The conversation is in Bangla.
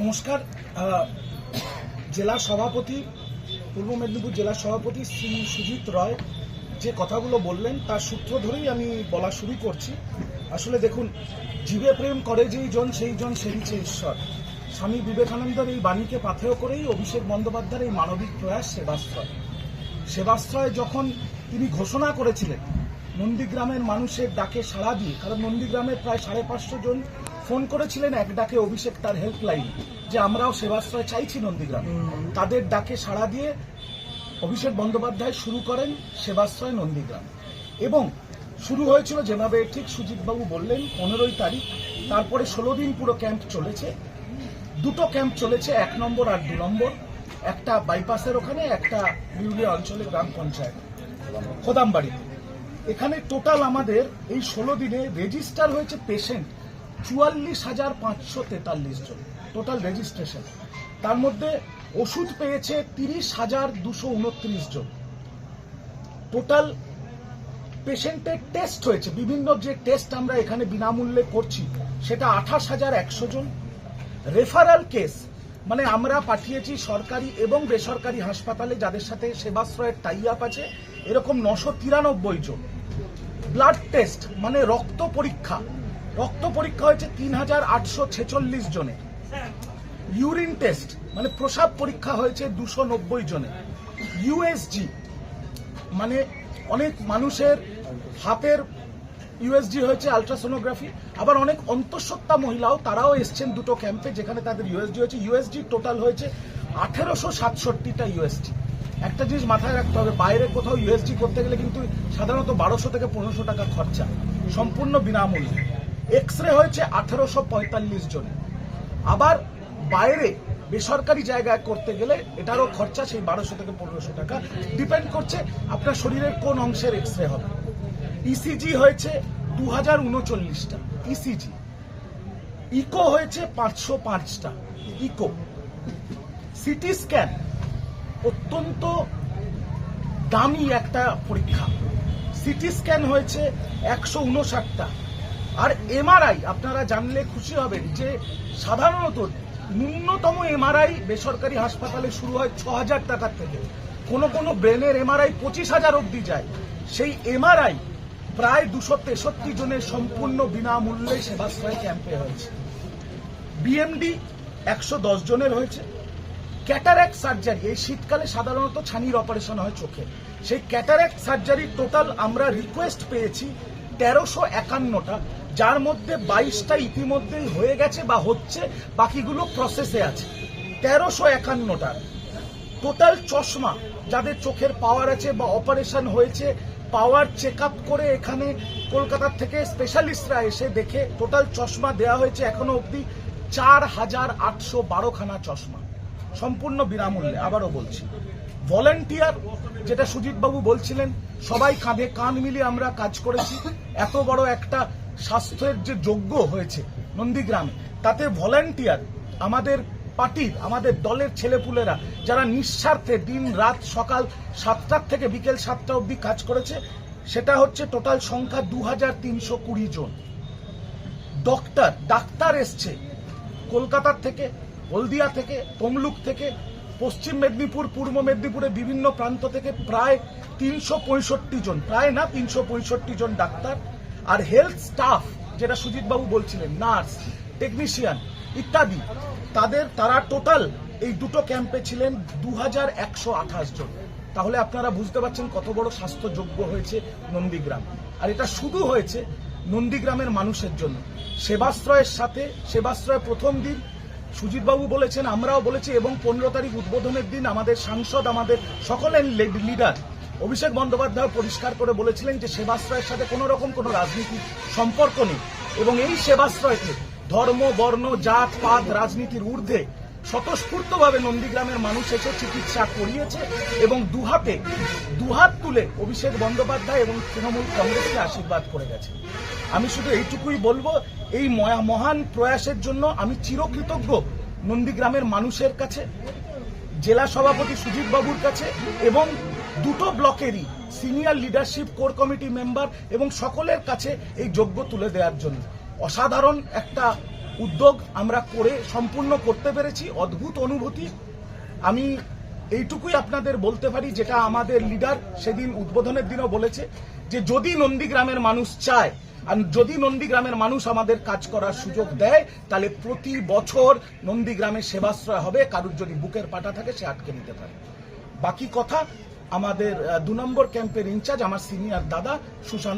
নমস্কার জেলা সভাপতি, পূর্ব মেদিনীপুর জেলা সভাপতি শ্রী সুজিত রয় যে কথাগুলো বললেন, তার সূত্র ধরেই আমি বলা শুরু করছি। আসলে দেখুন জীবে প্রেম করে যেই জন, সেই জন সেবিছে ঈশ্বর। স্বামী বিবেকানন্দের এই বাণীকে পাথেয় করেই অভিষেক বন্দ্যোপাধ্যায়ের এই মানবিক প্রয়াস সেবাশ্রয়। সেবাশ্রয় যখন তিনি ঘোষণা করেছিলেন, নন্দীগ্রামের মানুষের ডাকে সাড়া দিয়ে, কারণ নন্দীগ্রামের প্রায় সাড়ে পাঁচশো জন ফোন করেছিলেন এক ডাকে অভিষেক তার হেল্পলাইন যে আমরাও সেবাশ্রয় চাইছি নন্দীগ্রামে। তাদের ডাকে সাড়া দিয়ে অভিষেক বন্দ্যোপাধ্যায় শুরু করেন সেবাশ্রয় নন্দীগ্রাম। এবং শুরু হয়েছিল যেভাবে ঠিক সুজিতবাবু বললেন পনেরোই তারিখ তারপরে ষোলো দিন পুরো ক্যাম্প চলেছে। দুটো ক্যাম্প চলেছে এক নম্বর আর দু নম্বর। একটা বাইপাসের ওখানে একটা বিউলিয়া অঞ্চলে গ্রাম পঞ্চায়েত খোদামবাড়ি এখানে টোটাল আমাদের এই ষোলো দিনে রেজিস্টার হয়েছে পেশেন্ট চুয়াল্লিশ হাজার পাঁচশো তেতাল্লিশ জন টোটাল রেজিস্ট্রেশন তার মধ্যে ওষুধ পেয়েছে তিরিশ হাজার দুশো উনত্রিশ জন। টোটাল পেশেন্টের টেস্ট হয়েছে, বিভিন্ন যে টেস্ট আমরা এখানে বিনামূল্যে করছি, সেটা আঠাশ হাজার একশো জন। রেফারাল কেস মানে আমরা পাঠিয়েছি সরকারি এবং বেসরকারি হাসপাতালে যাদের সাথে সেবাশ্রয়ের টাই আপ আছে, এরকম নশো তিরানব্বই জন। ব্লাড টেস্ট মানে রক্ত পরীক্ষা রক্ত পরীক্ষা হয়েছে তিন হাজার আটশো ছেচল্লিশ জনে। ইউরিন টেস্ট মানে প্রসাব পরীক্ষা হয়েছে দুশো নব্বই জনে। ইউএসজি মানে অনেক মানুষের হাতের ইউএসজি হয়েছে আলট্রাসোনোগ্রাফি, আবার অনেক অন্তঃসত্ত্বা মহিলাও, তারাও এসছেন দুটো ক্যাম্পে যেখানে তাদের ইউএসজি হয়েছে। ইউএসজি টোটাল হয়েছে আঠেরোশো সাতষট্টিটা ইউএসজি একটা জিনিস মাথায় রাখতে হবে, বাইরে কোথাও ইউএসজি করতে গেলে কিন্তু সাধারণত বারোশো থেকে পনেরোশো টাকা খরচা, সম্পূর্ণ বিনামূল্যে। এক্স রে হয়েছে আঠেরোশো পঁয়তাল্লিশ জনে। আবার বাইরে বেসরকারি জায়গায় করতে গেলে এটারও খরচা সেই বারোশো থেকে পনেরোশো টাকা। ডিপেন্ড করছে আপনার শরীরের কোন অংশের এক্স রে হবে ইসিজি হয়েছে দু হাজার উনচল্লিশটা ইসিজি ইকো হয়েছে পাঁচশো পাঁচটা। ইকো সিটি স্ক্যান অত্যন্ত দামি একটা পরীক্ষা। সিটি স্ক্যান হয়েছে একশো উনষাটটা। আর এমআরআই আপনারা জানলে খুশি হবেন যে সাধারণত ন্যূনতম এমআরআই বেসরকারি হাসপাতালে শুরু হয় ছ হাজার টাকার থেকে। কোন কোনো ব্রেনের এমআরআই পঁচিশ হাজার অব্দি যায়। সেই এমআরআই প্রায় দুশো তেষট্টি জনের সম্পূর্ণ বিনামূল্যে সেবাশ্রয় ক্যাম্পে হয়েছে। বিএমডি একশো দশ জনের হয়েছে। ক্যাটারাক্ট সার্জারি, এই শীতকালে সাধারণত ছানির অপারেশন হয় চোখে। সেই ক্যাটারাক্ট সার্জারির টোটাল আমরা রিকোয়েস্ট পেয়েছি তেরোশো একান্নটা। যার মধ্যে বাইশটা ইতিমধ্যেই হয়ে গেছে বা হচ্ছে, বাকিগুলো প্রসেসে আছে। তেরোশো একান্নটা। টোটাল চশমা যাদের চোখের পাওয়ার আছে বা অপারেশন হয়েছে পাওয়ার চেক করে এখানে কলকাতার থেকে স্পেশালিস্টরা এসে দেখে টোটাল চশমা দেওয়া হয়েছে এখনও অবধি চার হাজার আটশো বারোখানা চশমা। সম্পূর্ণ বিনামূল্যে, আবারও বলছি। ভলেন্টিয়ার যেটা সুজিতবাবু বলছিলেন, সবাই কাঁধে কান মিলিয়ে আমরা কাজ করেছি। এত বড় একটা স্বাস্থ্যের যে যোগ্য হয়েছে নন্দীগ্রামে, তাতে ভলেন্টিয়ার, আমাদের পার্টির, আমাদের দলের ছেলেপুলেরা যারা নিঃস্বার্থে দিন, রাত, সকাল সাতটার থেকে বিকেল সাতটা অবধি কাজ করেছে, সেটা হচ্ছে টোটাল সংখ্যা দু হাজার তিনশো কুড়ি জন। ডক্টর, ডাক্তার এসছে কলকাতার থেকে, হলদিয়া থেকে, তমলুক থেকে, পশ্চিম মেদিনীপুর, পূর্ব মেদিনীপুরের বিভিন্ন প্রান্ত থেকে প্রায় তিনশো পঁয়ষট্টি জন, প্রায় না তিনশো পঁয়ষট্টি জন ডাক্তার আর হেলথ স্টাফ যেটা সুজিতবাবু বলছিলেন নার্স টেকনিশিয়ান ইত্যাদি, তাদের, তারা টোটাল এই দুটো ক্যাম্পে ছিলেন দু হাজার একশো আঠাশ জন। তাহলে আপনারা বুঝতে পারছেন কত বড় স্বাস্থ্যযোগ্য হয়েছে নন্দীগ্রাম। আর এটা শুধু হয়েছে নন্দীগ্রামের মানুষের জন্য। সেবাশ্রয়ের সাথে সেবাশ্রয় প্রথম দিন, সুজিতবাবু বলেছেন, আমরাও বলেছি, এবং পনেরো তারিখ উদ্বোধনের দিন আমাদের সাংসদ, আমাদের সকলের লিডার অভিষেক বন্দ্যোপাধ্যায় পরিষ্কার করে বলেছিলেন যে সেবাশ্রয়ের সাথে কোনো রকম কোনো রাজনীতির সম্পর্ক নেই। এবং এই সেবাশ্রয়কে ধর্ম, বর্ণ, জাত, পাত, রাজনীতির ঊর্ধ্বে স্বতঃস্ফূর্তভাবে নন্দীগ্রামের মানুষ এসে চিকিৎসা করিয়েছে এবং দুহাতে, দুহাত তুলে অভিষেক বন্দ্যোপাধ্যায় এবং তৃণমূল কংগ্রেসকে আশীর্বাদ করে গেছে। আমি শুধু এইটুকুই বলব, এই মহান প্রয়াসের জন্য আমি চিরকৃতজ্ঞ নন্দীগ্রামের মানুষের কাছে, জেলা সভাপতি সুজিত বাবুর কাছে এবং দুটো ব্লকেরই senior leadership core committee member এবং সকলের কাছে এই যোগ্য তুলে দেওয়ার জন্য। অসাধারণ একটা উদ্যোগ আমরা করে সম্পূর্ণ করতে পেরেছি, অদ্ভুত অনুভূতি। আমি এইটুকুই আপনাদের বলতে পারি, যেটা আমাদের লিডার সেদিন উদ্বোধনের দিনও বলেছে, যে যদি নন্দীগ্রামের মানুষ চায়, আর যদি নন্দীগ্রামের মানুষ আমাদের কাজ করার সুযোগ দেয়, তাহলে প্রতি বছর নন্দীগ্রামে সেবাশ্রয় হবে, কারুর যদি বুকের পাটা থাকে, সে আটকে নিতে পারে। বাকি কথা আমাদের দু নম্বর ক্যাম্পের ইনচার্জ আমার সিনিয়র দাদা সুশান্ত